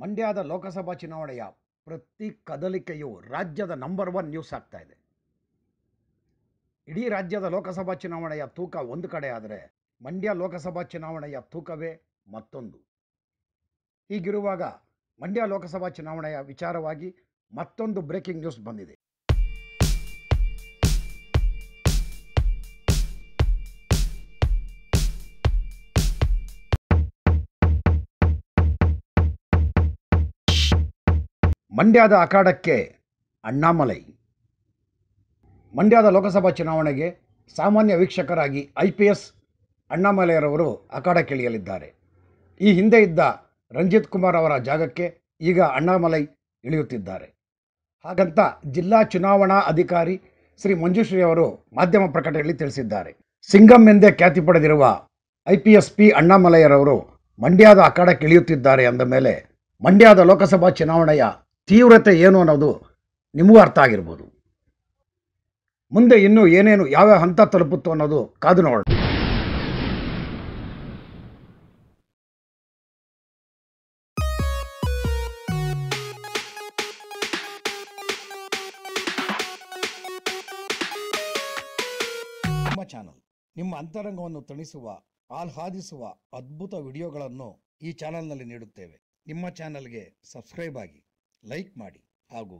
ಮಂಡ್ಯದ ಲೋಕಸಭಾ ಚುನಾವಣೆಯ ಪ್ರತಿ ಕದಲಿಕೆಯು ರಾಜ್ಯದ ನಂಬರ್ ಒನ್ ನ್ಯೂಸ್ ಆಗ್ತಾ ಇದೆ. ಇಡೀ ರಾಜ್ಯದ ಲೋಕಸಭಾ ಚುನಾವಣೆಯ ತೂಕ ಒಂದು ಕಡೆ ಆದರೆ ಮಂಡ್ಯ ಲೋಕಸಭಾ ಚುನಾವಣೆಯ ತೂಕವೇ ಮತ್ತೊಂದು. ಹೀಗಿರುವಾಗ ಮಂಡ್ಯ ಲೋಕಸಭಾ ಚುನಾವಣೆಯ ವಿಚಾರವಾಗಿ ಮತ್ತೊಂದು ಬ್ರೇಕಿಂಗ್ ನ್ಯೂಸ್ ಬಂದಿದೆ. ಮಂಡ್ಯದ ಅಖಾಡಕ್ಕೆ ಅಣ್ಣಾಮಲೈ. ಮಂಡ್ಯದ ಲೋಕಸಭಾ ಚುನಾವಣೆಗೆ ಸಾಮಾನ್ಯ ವೀಕ್ಷಕರಾಗಿ ಐ ಪಿ ಎಸ್ ಅಣ್ಣಾಮಲೈರವರು ಅಖಾಡಕ್ಕಿಳಿಯಲಿದ್ದಾರೆ. ಈ ಹಿಂದೆ ಇದ್ದ ರಂಜಿತ್ ಕುಮಾರ್ ಅವರ ಜಾಗಕ್ಕೆ ಈಗ ಅಣ್ಣಾಮಲೈ ಇಳಿಯುತ್ತಿದ್ದಾರೆ. ಹಾಗಂತ ಜಿಲ್ಲಾ ಚುನಾವಣಾ ಅಧಿಕಾರಿ ಶ್ರೀ ಮಂಜುಶ್ರೀ ಅವರು ಮಾಧ್ಯಮ ಪ್ರಕಟಣೆಯಲ್ಲಿ ತಿಳಿಸಿದ್ದಾರೆ. ಸಿಂಗಂ ಎಂದೇ ಖ್ಯಾತಿ ಪಡೆದಿರುವ ಐ ಪಿ ಎಸ್ ಪಿ ಅಣ್ಣಾಮಲೈಯರವರು ಮಂಡ್ಯದ ಅಖಾಡಕ್ಕೆ ಇಳಿಯುತ್ತಿದ್ದಾರೆ ಅಂದ ಮೇಲೆ ಮಂಡ್ಯದ ಲೋಕಸಭಾ ಚುನಾವಣೆಯ ತೀವ್ರತೆ ಏನು ಅನ್ನೋದು ನಿಮಗೂ ಅರ್ಥ ಆಗಿರ್ಬೋದು. ಮುಂದೆ ಇನ್ನೂ ಏನೇನು ಯಾವ್ಯಾವ ಹಂತ ತಲುಪುತ್ತೋ ಅನ್ನೋದು ಕಾದು ನೋಡೋಣ. ನಮ್ಮ ಚಾನಲ್, ನಿಮ್ಮ ಅಂತರಂಗವನ್ನು ತಣಿಸುವ ಆಹ್ಲಾದಿಸುವ ಅದ್ಭುತ ವಿಡಿಯೋಗಳನ್ನು ಈ ಚಾನಲ್ನಲ್ಲಿ ನೀಡುತ್ತೇವೆ. ನಿಮ್ಮ ಚಾನಲ್ಗೆ ಸಬ್ಸ್ಕ್ರೈಬ್ ಆಗಿ. ಲೈಕ್ ಮಾಡಿ ಹಾಗೂ